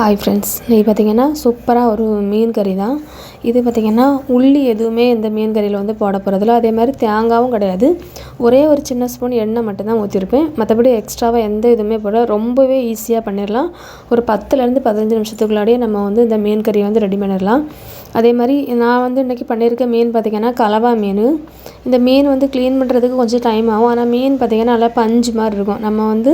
Hi friends இது பார்த்திங்கன்னா சூப்பராக ஒரு மீன் கறி தான். இது பார்த்திங்கன்னா உள்ளி எதுவுமே இந்த மீன் கறியில் வந்து போட போகிறதில்ல அதே மாதிரி தேங்காயும் கிடையாது. ஒரே ஒரு சின்ன ஸ்பூன் எண்ணெய் மட்டும்தான் ஊற்றிருப்பேன் மற்றபடி எக்ஸ்ட்ராவாக எந்த இதுவுமே போட ரொம்பவே ஈஸியாக பண்ணிடலாம் ஒரு பத்துலேருந்து பதினஞ்சு நிமிஷத்துக்குள்ளாடியே நம்ம வந்து இந்த மீன் கறியை வந்து ரெடி பண்ணிடலாம் அதே மாதிரி நான் வந்து இன்றைக்கி பண்ணியிருக்க மீன் பார்த்திங்கன்னா கலவா மீன். இந்த மீன் வந்து க்ளீன் பண்ணுறதுக்கு கொஞ்சம் டைம் ஆகும். ஆனால் மீன் பார்த்திங்கன்னா நல்லா பஞ்சு மாதிரி இருக்கும். நம்ம வந்து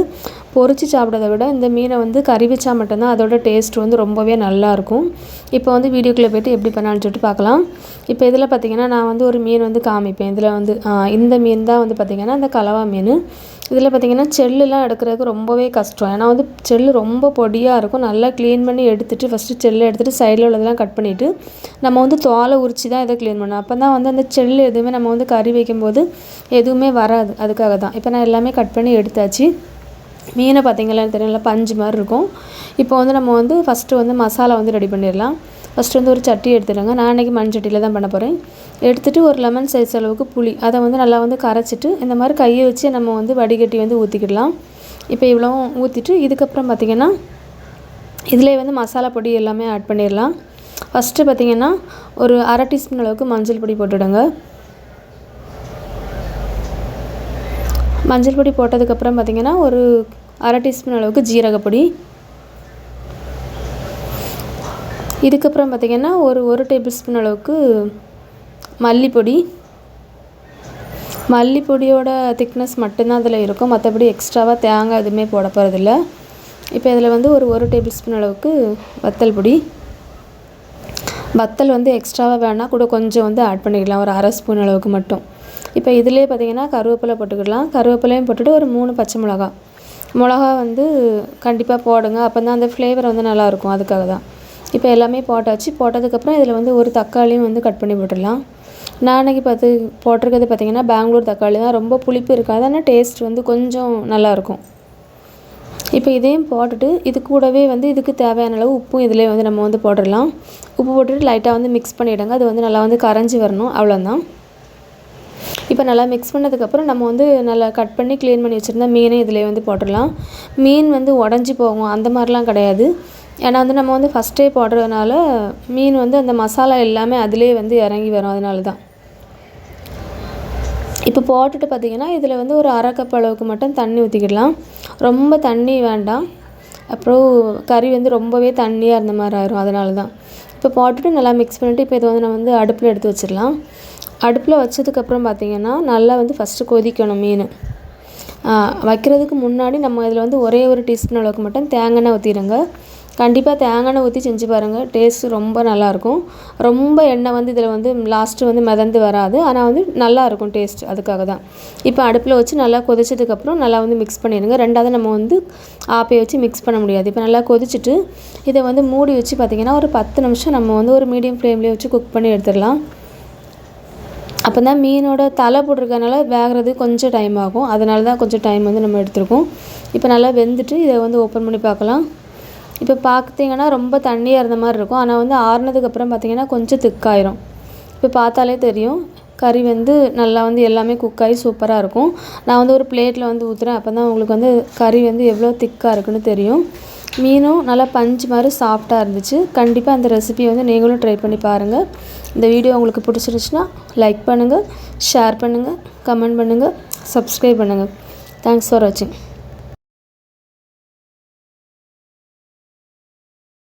பொறிச்சு சாப்பிட்றத விட இந்த மீனை வந்து கறி வச்சா மட்டும்தான் அதோட டேஸ்ட் வந்து ரொம்பவே நல்லாயிருக்கும் இப்போ வந்து வீடியோக்குள்ளே போய்ட்டு எப்படி பண்ணான்னு சொல்லிட்டு பார்க்கலாம். இப்போ இதில் பார்த்திங்கன்னா நான் வந்து ஒரு மீன் வந்து காமிப்பேன். இதில் வந்து இந்த மீன் தான் வந்து பார்த்திங்கன்னா அந்த கலவா மீன். இதில் பார்த்திங்கன்னா செல்லுலாம் எடுக்கிறதுக்கு ரொம்பவே கஷ்டம். ஏன்னா வந்து செல்லு ரொம்ப பொடியாக இருக்கும். நல்லா க்ளீன் பண்ணி எடுத்துகிட்டு ஃபஸ்ட்டு செல்லை எடுத்துகிட்டு சைடில் உள்ளதெல்லாம் கட் பண்ணிவிட்டு நம்ம வந்து தோலை உரித்து தான் இதை க்ளீன் பண்ணணும். அப்போ தான் வந்து அந்த செல்லு எதுவுமே நம்ம வந்து கறி வைக்கும்போது எதுவுமே வராது. அதுக்காக தான் இப்போ நான் எல்லாமே கட் பண்ணி எடுத்தாச்சு. மீனை பார்த்திங்களா தெரியல. பஞ்சு மாதிரி இருக்கும். இப்போ வந்து நம்ம வந்து ஃபஸ்ட்டு வந்து மசாலா வந்து ரெடி பண்ணிடலாம். ஃபஸ்ட்டு வந்து ஒரு சட்டி எடுத்துடுங்க. நான் அன்றைக்கி மண் சட்டியில் தான் பண்ண போகிறேன் எடுத்துகிட்டு ஒரு லெமன் சைஸ் அளவுக்கு புளி. அதை வந்து நல்லா வந்து கரைச்சிட்டு இந்த மாதிரி கையை வச்சு நம்ம வந்து வடிகட்டி வந்து ஊற்றிக்கிடலாம் இப்போ இவ்வளோவும் ஊற்றிட்டு இதுக்கப்புறம் பார்த்திங்கன்னா இதிலே வந்து மசாலா பொடி எல்லாமே ஆட் பண்ணிடலாம். ஃபஸ்ட்டு பார்த்திங்கன்னா ஒரு அரை டீஸ்பூன் அளவுக்கு மஞ்சள் பொடி போட்டுவிடுங்க மஞ்சள் பொடி போட்டதுக்கப்புறம் பார்த்திங்கன்னா ஒரு அரை டீஸ்பூன் அளவுக்கு ஜீரகப்பொடி. இதுக்கப்புறம் பார்த்திங்கன்னா ஒரு ஒரு டேபிள் ஸ்பூன் அளவுக்கு மல்லிப்பொடி. மல்லிப்பொடியோட திக்னஸ் மட்டும்தான் அதில் இருக்கும். மற்றபடி எக்ஸ்ட்ராவாக தேங்காய் எதுவுமே போட போகிறதில்ல இப்போ இதில் வந்து ஒரு ஒரு டேபிள் ஸ்பூன் அளவுக்கு வத்தல் பொடி. வத்தல் வந்து எக்ஸ்ட்ராவாக வேணால் கூட கொஞ்சம் வந்து ஆட் பண்ணிக்கலாம். ஒரு அரை ஸ்பூன் அளவுக்கு மட்டும். இப்போ இதிலே பார்த்திங்கன்னா கருவேப்பிலை போட்டுக்கிடலாம். கருவேப்பிலையும் போட்டுட்டு ஒரு மூணு பச்சை மிளகா. மிளகா வந்து கண்டிப்பாக போடுங்க. அப்போ தான் அந்த ஃப்ளேவர் வந்து நல்லாயிருக்கும். அதுக்காக தான் இப்போ எல்லாமே போட்டாச்சு. போட்டதுக்கப்புறம் இதில் வந்து ஒரு தக்காளியும் வந்து கட் பண்ணி போட்டுடலாம். நான் அன்றைக்கி பார்த்து போட்டிருக்கிறது பார்த்திங்கன்னா பெங்களூர் தக்காளி தான். ரொம்ப புளிப்பு இருக்காது. ஆனால் டேஸ்ட் வந்து கொஞ்சம் நல்லாயிருக்கும். இப்போ இதையும் போட்டுட்டு இது கூடவே வந்து இதுக்கு தேவையான அளவு உப்பும் இதிலே வந்து நம்ம வந்து போட்டுடலாம். உப்பு போட்டுட்டு லைட்டாக வந்து மிக்ஸ் பண்ணிவிடுங்க அது வந்து நல்லா வந்து கரைஞ்சி வரணும். அவ்வளோதான் இப்போ நல்லா மிக்ஸ் பண்ணதுக்கப்புறம் நம்ம வந்து நல்லா கட் பண்ணி க்ளீன் பண்ணி வச்சுருந்தா மீனை இதில் வந்து போட்டுடலாம். மீன் வந்து உடஞ்சி போகும் அந்த மாதிரிலாம் கிடையாது. ஏன்னா வந்து நம்ம வந்து ஃபஸ்ட்டே போடுறதுனால மீன் வந்து அந்த மசாலா எல்லாமே அதிலே வந்து இறங்கி வரும் அதனால தான் இப்போ போட்டுட்டு பார்த்திங்கன்னா இதில் வந்து ஒரு அரை கப் அளவுக்கு மட்டும் தண்ணி ஊற்றிக்கிடலாம் ரொம்ப தண்ணி வேண்டாம். அப்புறம் கறி வந்து ரொம்பவே தண்ணியாக இருந்த மாதிரி ஆயிரும் அதனால தான் இப்போ போட்டுட்டு நல்லா மிக்ஸ் பண்ணிவிட்டு இப்போ இதை வந்து நான் வந்து அடுப்பில் எடுத்து வச்சிடலாம். அடுப்பில் வச்சதுக்கப்புறம் பார்த்திங்கன்னா நல்லா வந்து ஃபஸ்ட்டு கொதிக்கணும் மீன். வைக்கிறதுக்கு முன்னாடி நம்ம இதில் வந்து ஒரே ஒரு டீஸ்பூன் அளவுக்கு மட்டும் தேங்காய் ஊற்றிடுங்க கண்டிப்பாக தேங்காய் ஊற்றி செஞ்சு பாருங்கள் டேஸ்ட்டு ரொம்ப நல்லாயிருக்கும். ரொம்ப எண்ணெய் வந்து இதில் வந்து லாஸ்ட்டு வந்து மிதந்து வராது. ஆனால் வந்து நல்லாயிருக்கும் டேஸ்ட் அதுக்காக தான் இப்போ அடுப்பில் வச்சு நல்லா கொதிச்சதுக்கப்புறம் நல்லா வந்து மிக்ஸ் பண்ணிடுங்க. ரெண்டாவது நம்ம வந்து ஆப்பையை வச்சு மிக்ஸ் பண்ண முடியாது. இப்போ நல்லா கொதிச்சுட்டு இதை வந்து மூடி வச்சு பார்த்திங்கன்னா ஒரு பத்து நிமிஷம் நம்ம வந்து ஒரு மீடியம் ஃப்ளேம்லேயே வச்சு குக் பண்ணி எடுத்துடலாம். அப்போ தான் மீனோட தலை போட்டிருக்கனால வேகிறது கொஞ்சம் டைம் ஆகும். அதனால தான் கொஞ்சம் டைம் வந்து நம்ம எடுத்துருக்கோம். இப்போ நல்லா வெந்துட்டு இதை வந்து ஓப்பன் பண்ணி பார்க்கலாம். இப்போ பார்த்திங்கன்னா ரொம்ப தண்ணியாக இருந்த மாதிரி இருக்கும். ஆனால் வந்து ஆறுனதுக்கப்புறம் பார்த்திங்கன்னா கொஞ்சம் திக்காயிரும் இப்போ பார்த்தாலே தெரியும். கறி வந்து நல்லா வந்து எல்லாமே குக்காகி சூப்பராக இருக்கும். நான் வந்து ஒரு பிளேட்டில் வந்து ஊற்றுறேன் அப்போ தான் உங்களுக்கு வந்து கறி வந்து எவ்வளோ திக்காக இருக்குன்னு தெரியும். மீனும் நல்லா பஞ்சு மாதிரி சாஃப்டாக இருந்துச்சு. கண்டிப்பாக அந்த ரெசிபியை வந்து நீங்களும் ட்ரை பண்ணி பாருங்கள் இந்த வீடியோ உங்களுக்கு பிடிச்சிருச்சுன்னா லைக் பண்ணுங்கள் ஷேர் பண்ணுங்கள் கமெண்ட் பண்ணுங்கள் சப்ஸ்கிரைப் பண்ணுங்கள் தேங்க்ஸ் ஃபார் வாட்சிங்